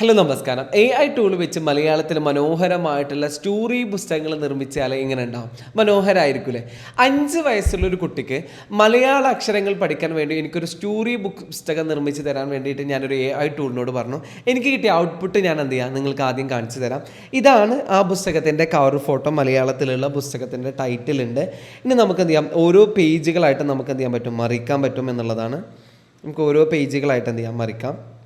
Hello നമസ്കാരം. A I tool വെച്ച് മലയാളത്തിൽ മനോഹരമായിട്ടുള്ള സ്റ്റോറി പുസ്തകങ്ങൾ നിർമ്മിച്ചാൽ എങ്ങനെ ഉണ്ടാവും? മനോഹരമായിരിക്കില്ലേ അഞ്ച് വയസ്സുള്ള ഒരു കുട്ടിക്ക് മലയാള അക്ഷരങ്ങൾ പഠിക്കാൻ വേണ്ടി എനിക്കൊരു സ്റ്റോറി ബുക്ക് പുസ്തകം നിർമ്മിച്ച് തരാൻ വേണ്ടിയിട്ട് ഞാനൊരു എ ഐ ടൂളിനോട് പറഞ്ഞു. എനിക്ക് കിട്ടിയ ഔട്ട്പുട്ട് ഞാൻ എന്ത് ചെയ്യാം? നിങ്ങൾക്ക് ആദ്യം കാണിച്ചു തരാം. ഇതാണ് ആ പുസ്തകത്തിന്റെ കവർ ഫോട്ടോ മലയാളത്തിലുള്ള പുസ്തകത്തിന്റെ ടൈറ്റിൽ ഉണ്ട്. ഇനി നമുക്ക് എന്ത് ചെയ്യാം? ഓരോ പേജുകളായിട്ട് നമുക്ക് എന്ത് ചെയ്യാൻ പറ്റും? മറിക്കാൻ പറ്റും എന്നുള്ളതാണ്. നമുക്ക് ഓരോ പേജുകളായിട്ട് എന്ത് ചെയ്യാം? മറിക്കാം.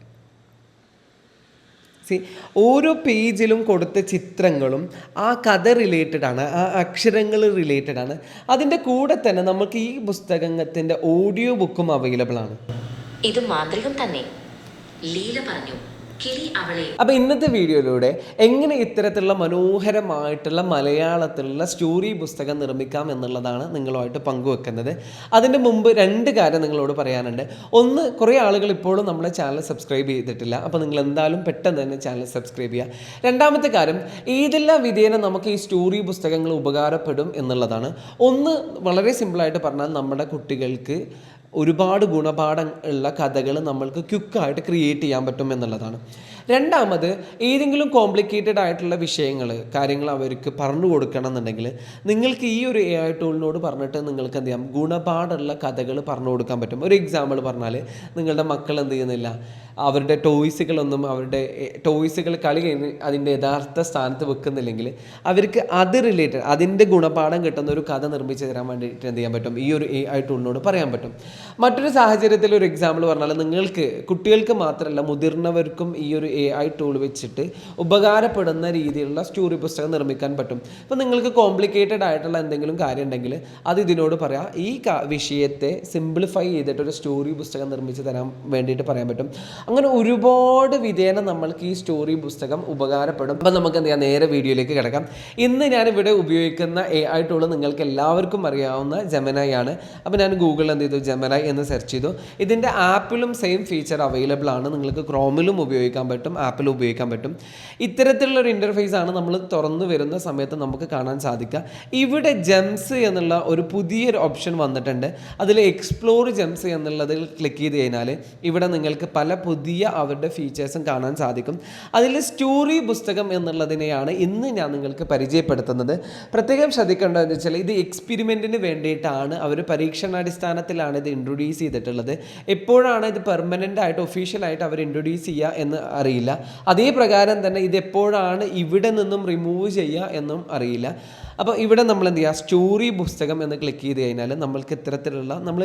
സി ഓരോ പേജിലും കൊടുത്ത ചിത്രങ്ങളും ആ കഥ റിലേറ്റഡ് ആണ് ആ അക്ഷരങ്ങൾ റിലേറ്റഡ് ആണ്. അതിന്റെ കൂടെ തന്നെ നമുക്ക് ഈ പുസ്തകത്തിന്റെ ഓഡിയോ ബുക്കും അവൈലബിൾ ആണ്. ഇത് മാന്ത്രികം തന്നെ. ലീല പറഞ്ഞു അപ്പോൾ ഇന്നത്തെ വീഡിയോയിലൂടെ എങ്ങനെ ഇത്തരത്തിലുള്ള മനോഹരമായിട്ടുള്ള മലയാളത്തിലുള്ള സ്റ്റോറി പുസ്തകം നിർമ്മിക്കാം എന്നുള്ളതാണ് നിങ്ങളുമായിട്ട് പങ്കുവെക്കുന്നത്. അതിന്റെ മുമ്പ് രണ്ട് കാര്യം നിങ്ങളോട് പറയാനുണ്ട്. ഒന്ന് കുറേ ആളുകൾ ഇപ്പോഴും നമ്മുടെ ചാനൽ സബ്സ്ക്രൈബ് ചെയ്തിട്ടില്ല. അപ്പോൾ നിങ്ങൾ എന്തായാലും പെട്ടെന്ന് തന്നെ ചാനൽ സബ്സ്ക്രൈബ് ചെയ്യുക. രണ്ടാമത്തെ കാര്യം ഏതെല്ലാം വിധേന നമുക്ക് ഈ സ്റ്റോറി പുസ്തകങ്ങൾ ഉപകാരപ്പെടും എന്നുള്ളതാണ്. ഒന്ന് വളരെ സിമ്പിളായിട്ട് പറഞ്ഞാൽ നമ്മുടെ കുട്ടികൾക്ക് ഒരുപാട് ഗുണപാഠം ഉള്ള കഥകൾ നമ്മൾക്ക് ക്വിക്കായിട്ട് ക്രിയേറ്റ് ചെയ്യാൻ പറ്റും എന്നുള്ളതാണ്. രണ്ടാമത് ഏതെങ്കിലും കോംപ്ലിക്കേറ്റഡ് ആയിട്ടുള്ള വിഷയങ്ങൾ കാര്യങ്ങൾ അവർക്ക് പറഞ്ഞു കൊടുക്കണം എന്നുണ്ടെങ്കിൽ നിങ്ങൾക്ക് ഈ ഒരു എ ഐ ടൂളിനോട് പറഞ്ഞിട്ട് നിങ്ങൾക്ക് എന്ത് ചെയ്യാം? ഗുണപാഠമുള്ള കഥകൾ പറഞ്ഞു കൊടുക്കാൻ പറ്റും. ഒരു എക്സാമ്പിൾ പറഞ്ഞാൽ നിങ്ങളുടെ മക്കൾ എന്ത് ചെയ്യുന്നില്ല? അവരുടെ ടോയ്സുകളൊന്നും അവരുടെ ടോയ്സുകൾ കളി കഴിഞ്ഞ് അതിന്റെ യഥാർത്ഥ സ്ഥാനത്ത് വെക്കുന്നില്ലെങ്കിൽ അവർക്ക് അത് റിലേറ്റഡ് അതിന്റെ ഗുണപാഠം കിട്ടുന്ന ഒരു കഥ നിർമ്മിച്ച് തരാൻ വേണ്ടിയിട്ട് എന്ത് ചെയ്യാൻ പറ്റും? ഈ ഒരു എ ഐ ടൂളിനോട് പറയാൻ പറ്റും. മറ്റൊരു സാഹചര്യത്തിൽ ഒരു എക്സാമ്പിൾ പറഞ്ഞാൽ നിങ്ങൾക്ക് കുട്ടികൾക്ക് മാത്രമല്ല മുതിർന്നവർക്കും ഈ ഒരു എ ഐ ടൂൾ വെച്ചിട്ട് ഉപകാരപ്പെടുന്ന രീതിയിലുള്ള സ്റ്റോറി പുസ്തകം നിർമ്മിക്കാൻ പറ്റും. അപ്പോൾ നിങ്ങൾക്ക് കോംപ്ലിക്കേറ്റഡ് ആയിട്ടുള്ള എന്തെങ്കിലും കാര്യം ഉണ്ടെങ്കിൽ അത് ഇതിനോട് പറയാം ഈ വിഷയത്തെ സിംപ്ലിഫൈ ചെയ്തിട്ട് ഒരു സ്റ്റോറി പുസ്തകം നിർമ്മിച്ച് തരാൻ വേണ്ടിയിട്ട് പറയാൻ പറ്റും. അങ്ങനെ ഒരുപാട് വിധേന നമ്മൾക്ക് ഈ സ്റ്റോറി പുസ്തകം ഉപകാരപ്പെടും. അപ്പം നമുക്ക് എന്ത് ചെയ്യാം? നേരെ വീഡിയോയിലേക്ക് കിടക്കാം. ഇന്ന് ഞാനിവിടെ ഉപയോഗിക്കുന്ന എ ഐ ടൂൾ നിങ്ങൾക്ക് എല്ലാവർക്കും അറിയാവുന്ന ജമനായി ആണ്. അപ്പോൾ ഞാൻ ഗൂഗിളിൽ എന്ത് ചെയ്തു? ജമനായി എന്ന് സെർച്ച് ചെയ്തു. ഇതിന്റെ ആപ്പിലും സെയിം ഫീച്ചർ അവൈലബിൾ ആണ്. നിങ്ങൾക്ക് ക്രോമിലും ഉപയോഗിക്കാൻ പറ്റും. ആപ്പിലും ഉപയോഗിക്കാൻ പറ്റും. ഇത്തരത്തിലുള്ള ഒരു ഇന്റർഫേസ് ആണ് നമ്മൾ തുറന്നു വരുന്ന സമയത്ത് നമുക്ക് കാണാൻ സാധിക്കുക. ഇവിടെ ജെംസ് എന്നുള്ള ഒരു പുതിയൊരു ഓപ്ഷൻ വന്നിട്ടുണ്ട്. അതിൽ എക്സ്പ്ലോർ ജെംസ് എന്നുള്ളതിൽ ക്ലിക്ക് ചെയ്ത് കഴിഞ്ഞാൽ ഇവിടെ നിങ്ങൾക്ക് പല പുതിയ അവരുടെ ഫീച്ചേഴ്സും കാണാൻ സാധിക്കും. അതിൽ സ്റ്റോറി പുസ്തകം എന്നുള്ളതിനെയാണ് ഇന്ന് ഞാൻ നിങ്ങൾക്ക് പരിചയപ്പെടുത്തുന്നത്. പ്രത്യേകം ശ്രദ്ധിക്കേണ്ടതെന്ന് വെച്ചാൽ ഇത് എക്സ്പെരിമെന്റിന് വേണ്ടിയിട്ടാണ് അവർ പരീക്ഷണാടിസ്ഥാനത്തിലാണ് ഇത് ഇൻട്രൊഡ്യൂസ് ചെയ്തിട്ടുള്ളത്. എപ്പോഴാണ് ഇത് പെർമനന്റ് ആയിട്ട് ഒഫീഷ്യലായിട്ട് അവർ ഇൻട്രൊഡ്യൂസ് ചെയ്യുക എന്ന് അറിയില്ല. അതേ പ്രകാരം തന്നെ ഇത് എപ്പോഴാണ് ഇവിടെ നിന്നും റിമൂവ് ചെയ്യുക എന്നും അറിയില്ല. അപ്പോൾ ഇവിടെ നമ്മൾ എന്ത് ചെയ്യുക? സ്റ്റോറി പുസ്തകം എന്ന് ക്ലിക്ക് ചെയ്ത് കഴിഞ്ഞാൽ നമ്മൾക്ക് ഇത്തരത്തിലുള്ള നമ്മൾ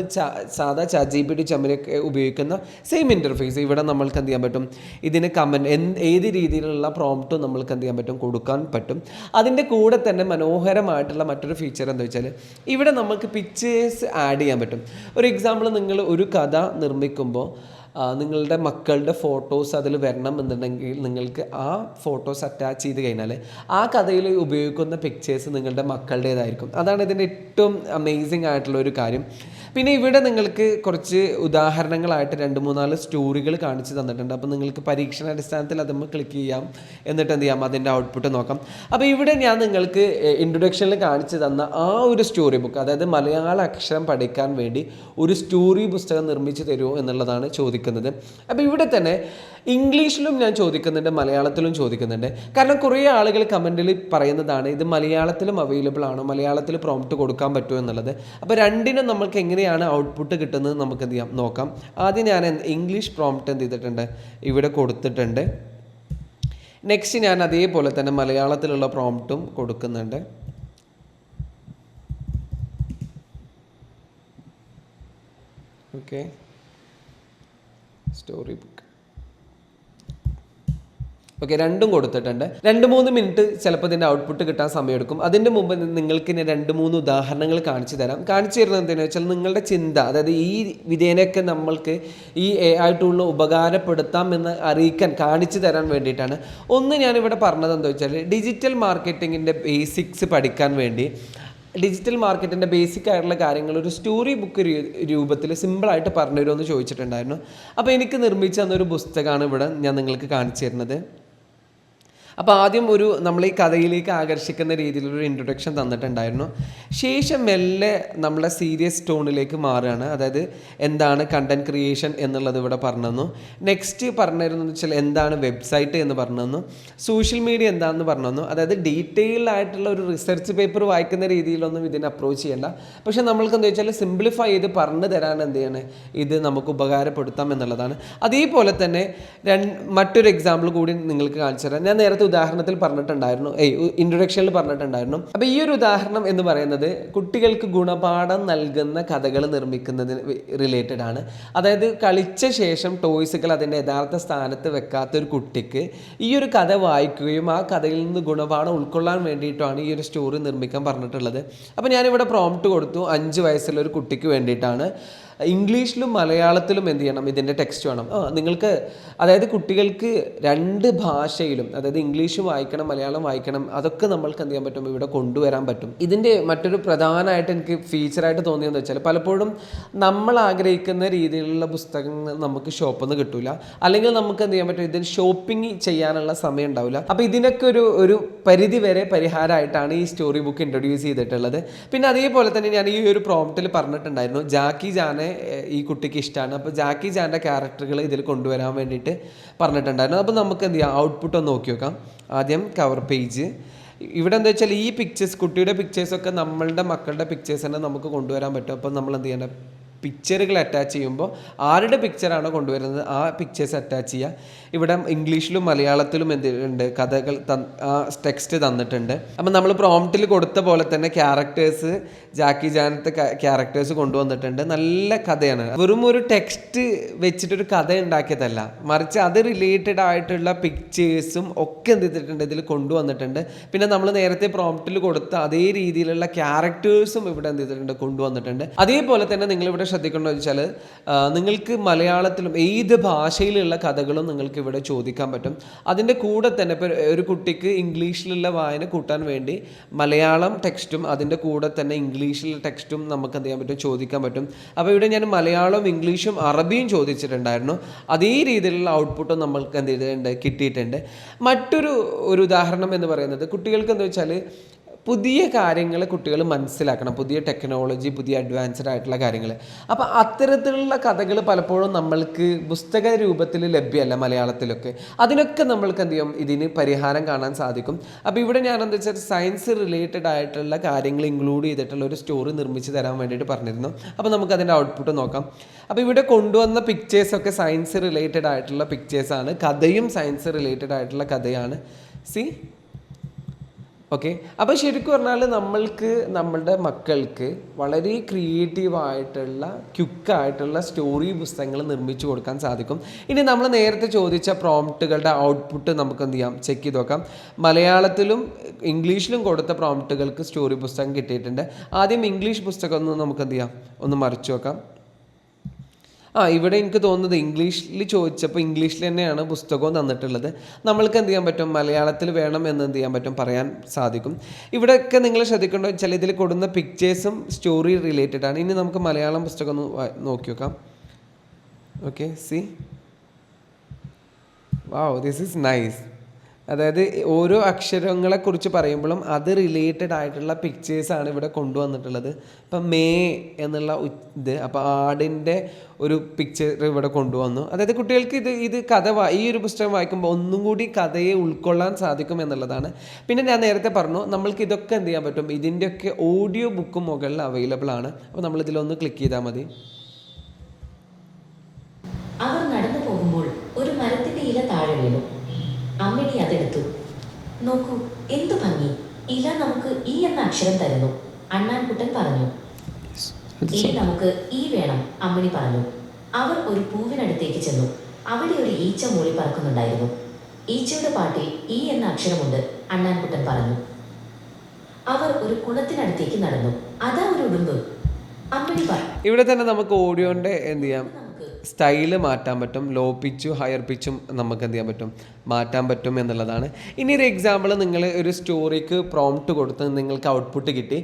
സാധാ ചാ ജി പി ടി ചമ്മരൊക്കെ ഉപയോഗിക്കുന്ന സെയിം ഇന്റർഫേസ് ഇവിടെ നമ്മൾക്ക് എന്ത് ചെയ്യാൻ പറ്റും? ഇതിന് കമന്റ് എന്ത് ഏത് രീതിയിലുള്ള പ്രോംപ്റ്റും നമ്മൾക്ക് എന്ത് ചെയ്യാൻ പറ്റും? കൊടുക്കാൻ പറ്റും. അതിന്റെ കൂടെ തന്നെ മനോഹരമായിട്ടുള്ള മറ്റൊരു ഫീച്ചർ എന്താ വെച്ചാൽ ഇവിടെ നമുക്ക് പിക്ചേഴ്സ് ആഡ് ചെയ്യാൻ പറ്റും. ഒരു എക്സാമ്പിൾ നിങ്ങൾ ഒരു കഥ നിർമ്മിക്കുമ്പോൾ നിങ്ങളുടെ മക്കളുടെ ഫോട്ടോസ് അതിൽ വരണം എന്നുണ്ടെങ്കിൽ നിങ്ങൾക്ക് ആ ഫോട്ടോസ് അറ്റാച്ച് ചെയ്ത് കഴിഞ്ഞാൽ ആ കഥയിൽ ഉപയോഗിക്കുന്ന പിക്ചേഴ്സ് നിങ്ങളുടെ മക്കളുടേതായിരിക്കും. അതാണ് ഇതിന്റെ ഏറ്റവും അമേസിംഗ് ആയിട്ടുള്ള ഒരു കാര്യം. പിന്നെ ഇവിടെ നിങ്ങൾക്ക് കുറച്ച് ഉദാഹരണങ്ങളായിട്ട് രണ്ട് മൂന്നാൽ സ്റ്റോറികൾ കാണിച്ച് തന്നിട്ടുണ്ട്. അപ്പോൾ നിങ്ങൾക്ക് പരീക്ഷണ പരീക്ഷണാടിസ്ഥാനത്തിൽ അത് ക്ലിക്ക് ചെയ്യാം. എന്നിട്ട് എന്ത് ചെയ്യാം? അതിന്റെ ഔട്ട്പുട്ട് നോക്കാം. അപ്പോൾ ഇവിടെ ഞാൻ നിങ്ങൾക്ക് ഇൻട്രൊഡക്ഷനിൽ കാണിച്ചു തന്ന ആ ഒരു സ്റ്റോറി ബുക്ക് അതായത് മലയാള അക്ഷരം പഠിക്കാൻ വേണ്ടി ഒരു സ്റ്റോറി പുസ്തകം നിർമ്മിച്ച് തരുമോ എന്നുള്ളതാണ് ചോദിക്കുന്നത്. അപ്പോൾ ഇവിടെ തന്നെ ഇംഗ്ലീഷിലും ഞാൻ ചോദിക്കുന്നുണ്ട് മലയാളത്തിലും ചോദിക്കുന്നുണ്ട്. കാരണം കുറേ ആളുകൾ കമന്റിൽ പറയുന്നതാണ് ഇത് മലയാളത്തിലും അവൈലബിൾ ആണോ മലയാളത്തിൽ പ്രോംപ്റ്റ് കൊടുക്കാൻ പറ്റുമോ എന്നുള്ളത്. അപ്പോൾ രണ്ടിനും നമുക്ക് എങ്ങനെയാണ് ഔട്ട്പുട്ട് കിട്ടുന്നത് നമുക്ക് എന്ത് ചെയ്യാം നോക്കാം. ആദ്യം ഞാൻ ഇംഗ്ലീഷ് പ്രോംപ്റ്റ് എന്ത് ചെയ്തിട്ടുണ്ട്? ഇവിടെ കൊടുത്തിട്ടുണ്ട്. നെക്സ്റ്റ് ഞാൻ അതേപോലെ തന്നെ മലയാളത്തിലുള്ള പ്രോംപ്റ്റും കൊടുക്കുന്നുണ്ട്. ഓക്കെ സ്റ്റോറി ബുക്ക് ഓക്കെ രണ്ടും കൊടുത്തിട്ടുണ്ട്. രണ്ട് മൂന്ന് മിനിറ്റ് ചിലപ്പോൾ ഇതിന്റെ ഔട്ട്പുട്ട് കിട്ടാൻ സമയമെടുക്കും. അതിന്റെ മുമ്പ് നിങ്ങൾക്ക് ഇനി രണ്ട് മൂന്ന് ഉദാഹരണങ്ങൾ കാണിച്ചു തരാം. കാണിച്ചു തരുന്നത് എന്തെന്ന് വെച്ചാൽ നിങ്ങളുടെ ചിന്ത അതായത് ഈ വിധേനയൊക്കെ നമ്മൾക്ക് ഈ എ ഐ ടൂളിന് ഉപകാരപ്പെടുത്താം എന്ന് അറിയിക്കാൻ കാണിച്ചു തരാൻ വേണ്ടിയിട്ടാണ്. ഒന്ന് ഞാനിവിടെ പറഞ്ഞത് എന്താ വെച്ചാൽ ഡിജിറ്റൽ മാർക്കറ്റിങ്ങിന്റെ ബേസിക്സ് പഠിക്കാൻ വേണ്ടി. ഡിജിറ്റൽ മാർക്കറ്റിന്റെ ബേസിക് ആയിട്ടുള്ള കാര്യങ്ങൾ ഒരു സ്റ്റോറി ബുക്ക് രൂപത്തിൽ സിമ്പിളായിട്ട് പറഞ്ഞു തരുമോ എന്ന് ചോദിച്ചിട്ടുണ്ടായിരുന്നു. അപ്പോൾ എനിക്ക് നിർമ്മിച്ചു തന്നൊരു പുസ്തകമാണ് ഇവിടെ ഞാൻ നിങ്ങൾക്ക് കാണിച്ചു തരുന്നത്. അപ്പോൾ ആദ്യം ഒരു നമ്മൾ ഈ കഥയിലേക്ക് ആകർഷിക്കുന്ന രീതിയിലൊരു ഇൻട്രൊഡക്ഷൻ തന്നിട്ടുണ്ടായിരുന്നു. ശേഷം മെല്ലെ നമ്മളെ സീരിയസ് ടോണിലേക്ക് മാറുകയാണ്. അതായത് എന്താണ് കണ്ടന്റ് ക്രിയേഷൻ എന്നുള്ളത് ഇവിടെ പറഞ്ഞു തന്നു. നെക്സ്റ്റ് പറഞ്ഞിരുന്നു വെച്ചാൽ എന്താണ് വെബ്സൈറ്റ് എന്ന് പറഞ്ഞു തന്നു. സോഷ്യൽ മീഡിയ എന്താണെന്ന് പറഞ്ഞു തന്നു. അതായത് ഡീറ്റെയിൽഡ് ആയിട്ടുള്ള ഒരു റിസർച്ച് പേപ്പർ വായിക്കുന്ന രീതിയിലൊന്നും ഇതിനെ അപ്രോച്ച് ചെയ്യേണ്ട. പക്ഷേ നമ്മൾക്ക് എന്താ വെച്ചാൽ സിംപ്ലിഫൈ ചെയ്ത് പറഞ്ഞു തരാൻ എന്ത് ചെയ്യണം? ഇത് നമുക്ക് ഉപകാരപ്പെടുത്താം എന്നുള്ളതാണ്. അതേപോലെ തന്നെ രണ്ട് മറ്റൊരു എക്സാമ്പിൾ കൂടി നിങ്ങൾക്ക് കാണിച്ചു തരാം. ഞാൻ നേരത്തെ ഉദാഹരണത്തിൽ പറഞ്ഞിട്ടുണ്ടായിരുന്നു. ഏയ് ഇൻട്രൊഡക്ഷനിൽ പറഞ്ഞിട്ടുണ്ടായിരുന്നു. അപ്പോൾ ഈ ഒരു ഉദാഹരണം എന്ന് പറയുന്നത് കുട്ടികൾക്ക് ഗുണപാഠം നൽകുന്ന കഥകൾ നിർമ്മിക്കുന്നതിന് റിലേറ്റഡ് ആണ്. അതായത് കളിച്ച ശേഷം ടോയ്സുകൾ അതിന്റെ യഥാർത്ഥ സ്ഥാനത്ത് വെക്കാത്ത ഒരു കുട്ടിക്ക് ഈ ഒരു കഥ വായിക്കുകയും ആ കഥയിൽ നിന്ന് ഗുണപാഠം ഉൾക്കൊള്ളാൻ വേണ്ടിയിട്ടാണ് ഈ ഒരു സ്റ്റോറി നിർമ്മിക്കാൻ പറഞ്ഞിട്ടുള്ളത്. അപ്പോൾ ഞാനിവിടെ പ്രോംപ്റ്റ് കൊടുത്തു. അഞ്ച് വയസ്സുള്ള ഒരു കുട്ടിക്ക് വേണ്ടിയിട്ടാണ്. ഇംഗ്ലീഷിലും മലയാളത്തിലും എന്ത് ചെയ്യണം? ഇതിന്റെ ടെക്സ്റ്റ് വേണം. നിങ്ങൾക്ക് അതായത് കുട്ടികൾക്ക് രണ്ട് ഭാഷയിലും അതായത് ഇംഗ്ലീഷ് വായിക്കണം മലയാളം വായിക്കണം അതൊക്കെ നമ്മൾക്ക് എന്ത് ചെയ്യാൻ പറ്റും? ഇവിടെ കൊണ്ടുവരാൻ പറ്റും. ഇതിന്റെ മറ്റൊരു പ്രധാനമായിട്ട് എനിക്ക് ഫീച്ചറായിട്ട് തോന്നിയെന്ന് വെച്ചാൽ പലപ്പോഴും നമ്മൾ ആഗ്രഹിക്കുന്ന രീതിയിലുള്ള പുസ്തകങ്ങൾ നമുക്ക് ഷോപ്പിൽ നിന്ന് കിട്ടില്ല അല്ലെങ്കിൽ നമുക്ക് എന്ത് ചെയ്യാൻ പറ്റും? ഇതിന് ഷോപ്പിംഗ് ചെയ്യാനുള്ള സമയം ഉണ്ടാവില്ല. അപ്പോൾ ഇതിനൊക്കെ ഒരു ഒരു പരിധി വരെ പരിഹാരമായിട്ടാണ് ഈ സ്റ്റോറി ബുക്ക് ഇൻട്രൊഡ്യൂസ് ചെയ്തിട്ടുള്ളത്. പിന്നെ അതേപോലെ തന്നെ ഞാൻ ഈ ഒരു പ്രോംപ്റ്റിൽ പറഞ്ഞിട്ടുണ്ടായിരുന്നു. ജാക്കി ജാനെ ഈ കുട്ടിക്ക് ഇഷ്ടമാണ് അപ്പോൾ ജാക്കി ജാന്റെ ക്യാരക്ടറുകൾ ഇതിൽ കൊണ്ടുവരാൻ വേണ്ടിയിട്ട് പറഞ്ഞിട്ടുണ്ടായിരുന്നു. അപ്പോൾ നമുക്ക് എന്ത് ചെയ്യാം? ഔട്ട്പുട്ട് ഒന്ന് നോക്കി നോക്കാം ആദ്യം കവർ പേജ് ഇവിടെ എന്താ വെച്ചാൽ ഈ പിക്ചേഴ്സ് കുട്ടിയുടെ പിക്ചേഴ്സൊക്കെ നമ്മളുടെ മക്കളുടെ പിക്ചേഴ്സ് തന്നെ നമുക്ക് കൊണ്ടുവരാൻ പറ്റും. അപ്പോൾ നമ്മൾ എന്ത് ചെയ്യേണ്ടത് പിക്ചറുകൾ അറ്റാച്ച് ചെയ്യുമ്പോൾ ആരുടെ പിക്ചറാണോ കൊണ്ടുവരുന്നത് ആ പിക്ചേഴ്സ് അറ്റാച്ച് ചെയ്യുക. ഇവിടെ ഇംഗ്ലീഷിലും മലയാളത്തിലും എന്തുണ്ട് കഥകൾ ആ ടെക്സ്റ്റ് തന്നിട്ടുണ്ട്. അപ്പം നമ്മൾ പ്രോംപ്റ്റിൽ കൊടുത്ത പോലെ തന്നെ ക്യാരക്ടേഴ്സ് ജാക്കി ജാനത്തെ ക്യാരക്ടേഴ്സ് കൊണ്ടുവന്നിട്ടുണ്ട്. നല്ല കഥയാണ്. വെറും ഒരു ടെക്സ്റ്റ് വെച്ചിട്ടൊരു കഥ ഉണ്ടാക്കിയതല്ല. മറിച്ച് അത് റിലേറ്റഡ് ആയിട്ടുള്ള പിക്ചേഴ്സും ഒക്കെ എന്ത് ചെയ്തിട്ടുണ്ട് ഇതിൽ കൊണ്ടുവന്നിട്ടുണ്ട്. പിന്നെ നമ്മൾ നേരത്തെ പ്രോംപ്റ്റിൽ കൊടുത്ത അതേ രീതിയിലുള്ള ക്യാരക്ടേഴ്സും ഇവിടെ എന്ത് ചെയ്തിട്ടുണ്ട് കൊണ്ടുവന്നിട്ടുണ്ട്. അതേപോലെ തന്നെ നിങ്ങൾ ഇവിടെ ശ്രദ്ധിക്കേണ്ടത് വെച്ചാൽ നിങ്ങൾക്ക് മലയാളത്തിലും ഏത് ഭാഷയിലുള്ള കഥകളും നിങ്ങൾക്ക് ഇവിടെ ചോദിക്കാൻ പറ്റും. അതിന്റെ കൂടെ തന്നെ ഇപ്പോൾ ഒരു കുട്ടിക്ക് ഇംഗ്ലീഷിലുള്ള വായന കൂട്ടാൻ വേണ്ടി മലയാളം ടെക്സ്റ്റും അതിന്റെ കൂടെ തന്നെ ഇംഗ്ലീഷിലെ ടെക്സ്റ്റും നമുക്ക് എന്ത് ചെയ്യാൻ പറ്റും? ചോദിക്കാൻ പറ്റും. അപ്പോൾ ഇവിടെ ഞാൻ മലയാളവും ഇംഗ്ലീഷും അറബിയും ചോദിച്ചിട്ടുണ്ടായിരുന്നു. അതേ രീതിയിലുള്ള ഔട്ട്പുട്ടും നമ്മൾക്ക് എന്ത് ചെയ്തിട്ടുണ്ട്? കിട്ടിയിട്ടുണ്ട്. മറ്റൊരു ഒരു ഉദാഹരണം എന്ന് പറയുന്നത് കുട്ടികൾക്ക് എന്താ വെച്ചാൽ പുതിയ കാര്യങ്ങൾ കുട്ടികൾ മനസ്സിലാക്കണം. പുതിയ ടെക്നോളജി പുതിയ അഡ്വാൻസ്ഡ് ആയിട്ടുള്ള കാര്യങ്ങൾ അപ്പോൾ അത്തരത്തിലുള്ള കഥകൾ പലപ്പോഴും നമ്മൾക്ക് പുസ്തക രൂപത്തിൽ ലഭ്യമല്ല മലയാളത്തിലൊക്കെ. അതിനൊക്കെ നമ്മൾക്ക് എന്ത് ചെയ്യും? ഇതിന് പരിഹാരം കാണാൻ സാധിക്കും. അപ്പോൾ ഇവിടെ ഞാൻ എന്താ വെച്ചാൽ സയൻസ് റിലേറ്റഡ് ആയിട്ടുള്ള കാര്യങ്ങൾ ഇൻക്ലൂഡ് ചെയ്തിട്ടുള്ള ഒരു സ്റ്റോറി നിർമ്മിച്ച് തരാൻ വേണ്ടിയിട്ട് പറഞ്ഞിരുന്നു. അപ്പോൾ നമുക്ക് അതിന്റെ ഔട്ട്പുട്ട് നോക്കാം. അപ്പോൾ ഇവിടെ കൊണ്ടുവന്ന പിക്ചേഴ്സൊക്കെ സയൻസ് റിലേറ്റഡ് ആയിട്ടുള്ള പിക്ചേഴ്സാണ് കഥയും സയൻസ് റിലേറ്റഡ് ആയിട്ടുള്ള കഥയാണ്. സി ഓക്കെ അപ്പോൾ ശരിക്കും പറഞ്ഞാൽ നമ്മൾക്ക് നമ്മളുടെ മക്കൾക്ക് വളരെ ക്രിയേറ്റീവായിട്ടുള്ള ക്യുക്കായിട്ടുള്ള സ്റ്റോറി പുസ്തകങ്ങൾ നിർമ്മിച്ചു കൊടുക്കാൻ സാധിക്കും. ഇനി നമ്മൾ നേരത്തെ ചോദിച്ച പ്രോംപ്റ്റുകളുടെ ഔട്ട്പുട്ട് നമുക്ക് എന്ത് ചെയ്യാം? ചെക്ക് ചെയ്ത് നോക്കാം. മലയാളത്തിലും ഇംഗ്ലീഷിലും കൊടുത്ത പ്രോംപ്റ്റുകൾക്ക് സ്റ്റോറി പുസ്തകം കിട്ടിയിട്ടുണ്ട്. ആദ്യം ഇംഗ്ലീഷ് പുസ്തകം ഒന്ന് നമുക്ക് എന്ത് ചെയ്യാം? ഒന്ന് മറിച്ച് നോക്കാം. ആ ഇവിടെ എനിക്ക് തോന്നുന്നത് ഇംഗ്ലീഷിൽ ചോദിച്ചപ്പോൾ ഇംഗ്ലീഷിൽ തന്നെയാണ് പുസ്തകവും തന്നിട്ടുള്ളത്. നമ്മൾക്ക് എന്ത് ചെയ്യാൻ പറ്റും? മലയാളത്തിൽ വേണം എന്ന് എന്ത് ചെയ്യാൻ പറ്റും? പറയാൻ സാധിക്കും. ഇവിടെയൊക്കെ നിങ്ങൾ ശ്രദ്ധിക്കേണ്ടത് വെച്ചാൽ ഇതിൽ കൊടുക്കുന്ന പിക്ചേഴ്സും സ്റ്റോറി റിലേറ്റഡ് ആണ്. ഇനി നമുക്ക് മലയാളം പുസ്തകം ഒന്ന് നോക്കി നോക്കാം. Okay see wow this is nice അതായത് ഓരോ അക്ഷരങ്ങളെക്കുറിച്ച് പറയുമ്പോഴും അത് റിലേറ്റഡ് ആയിട്ടുള്ള പിക്ചേഴ്സാണ് ഇവിടെ കൊണ്ടുവന്നിട്ടുള്ളത്. ഇപ്പം മേ എന്നുള്ള ഇത് അപ്പോൾ ആടിന്റെ ഒരു പിക്ചർ ഇവിടെ കൊണ്ടുവന്നു. അതായത് കുട്ടികൾക്ക് ഇത് ഇത് കഥ ഈ ഒരു പുസ്തകം വായിക്കുമ്പോൾ ഒന്നും കൂടി കഥയെ ഉൾക്കൊള്ളാൻ സാധിക്കും എന്നുള്ളതാണ്. പിന്നെ ഞാൻ നേരത്തെ പറഞ്ഞു നമ്മൾക്ക് ഇതൊക്കെ എന്ത് ചെയ്യാൻ പറ്റും? ഇതിന്റെയൊക്കെ ഓഡിയോ ബുക്ക് മുകളിൽ അവൈലബിൾ ആണ്. അപ്പോൾ നമ്മളിതിലൊന്ന് ക്ലിക്ക് ചെയ്താൽ മതി അവർ നടന്നു പോകുമ്പോൾ ഒരു മരത്തിന്റെ ഇല താഴെ വീണു അമ്മിണി അതെടുത്തു നോക്കൂ എന്തു ഭംഗി? ഇല നമുക്ക് ഈ എന്ന അക്ഷരം തരുന്നു. അണ്ണാൻകുട്ടൻ പറഞ്ഞു. ഇനി നമുക്ക് ഈ വേണം അമ്മിണി പറഞ്ഞു. അവർ ഒരു പൂവിനടുത്തേക്ക് ചെന്നു. അവിടെ ഒരു ഈച്ച മൂളി പറക്കുന്നുണ്ടായിരുന്നു. ഈച്ചയുടെ പാട്ടിൽ ഈ എന്ന അക്ഷരമുണ്ട് അണ്ണാൻകുട്ടൻ പറഞ്ഞു. അവർ ഒരു കുളത്തിനടുത്തേക്ക് നടന്നു. അതാ ഒരു ഉടുമ്പ്. അമ്മിണി പറഞ്ഞു ഇവിടെ തന്നെ നമുക്ക് ഓഡിയോന്റെ എന്ത് ചെയ്യാം? സ്റ്റൈൽ മാറ്റാൻ പറ്റും ലോ പിച്ചും ഹയർ പിച്ചും നമുക്ക് എന്ത് ചെയ്യാൻ പറ്റും? മാറ്റാൻ പറ്റും എന്നുള്ളതാണ്. ഇനി ഒരു എക്സാമ്പിൾ നിങ്ങൾ ഒരു സ്റ്റോറിക്ക് പ്രോംപ്റ്റ് കൊടുത്ത് നിങ്ങൾക്ക് ഔട്ട്പുട്ട് കിട്ടി.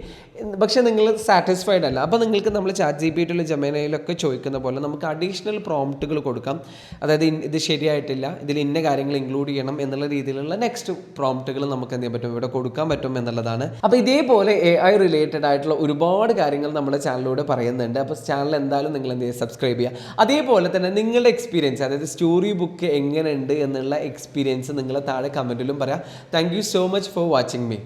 പക്ഷെ നിങ്ങൾ സാറ്റിസ്ഫൈഡ് അല്ല. അപ്പോൾ നിങ്ങൾക്ക് നമ്മൾ ചാറ്റ് ജി പി ടിയിലും ജമേനയിലൊക്കെ ചോദിക്കുന്ന പോലെ നമുക്ക് അഡീഷണൽ പ്രോംപ്റ്റുകൾ കൊടുക്കാം. അതായത് ഇത് ശരിയായിട്ടില്ല. ഇതിൽ ഇന്ന കാര്യങ്ങൾ ഇൻക്ലൂഡ് ചെയ്യണം എന്നുള്ള രീതിയിലുള്ള നെക്സ്റ്റ് പ്രോംപ്റ്റുകൾ നമുക്ക് എന്ത് ചെയ്യാൻ പറ്റും? ഇവിടെ കൊടുക്കാൻ പറ്റും എന്നുള്ളതാണ്. അപ്പോൾ ഇതേപോലെ എ ഐ റിലേറ്റഡ് ആയിട്ടുള്ള ഒരുപാട് കാര്യങ്ങൾ നമ്മുടെ ചാനലിലൂടെ പറയുന്നുണ്ട്. അപ്പോൾ ചാനൽ എന്തായാലും നിങ്ങൾ എന്ത് ചെയ്യുക? സബ്സ്ക്രൈബ് ചെയ്യുക. അതേപോലെ തന്നെ നിങ്ങളുടെ എക്സ്പീരിയൻസ് അതായത് സ്റ്റോറി ബുക്ക് എങ്ങനെയുണ്ട് എന്നുള്ള എക്സ്പീരിയൻസ് നിങ്ങൾ താഴെ കമന്റിലും പറയാം. Thank so much for watching me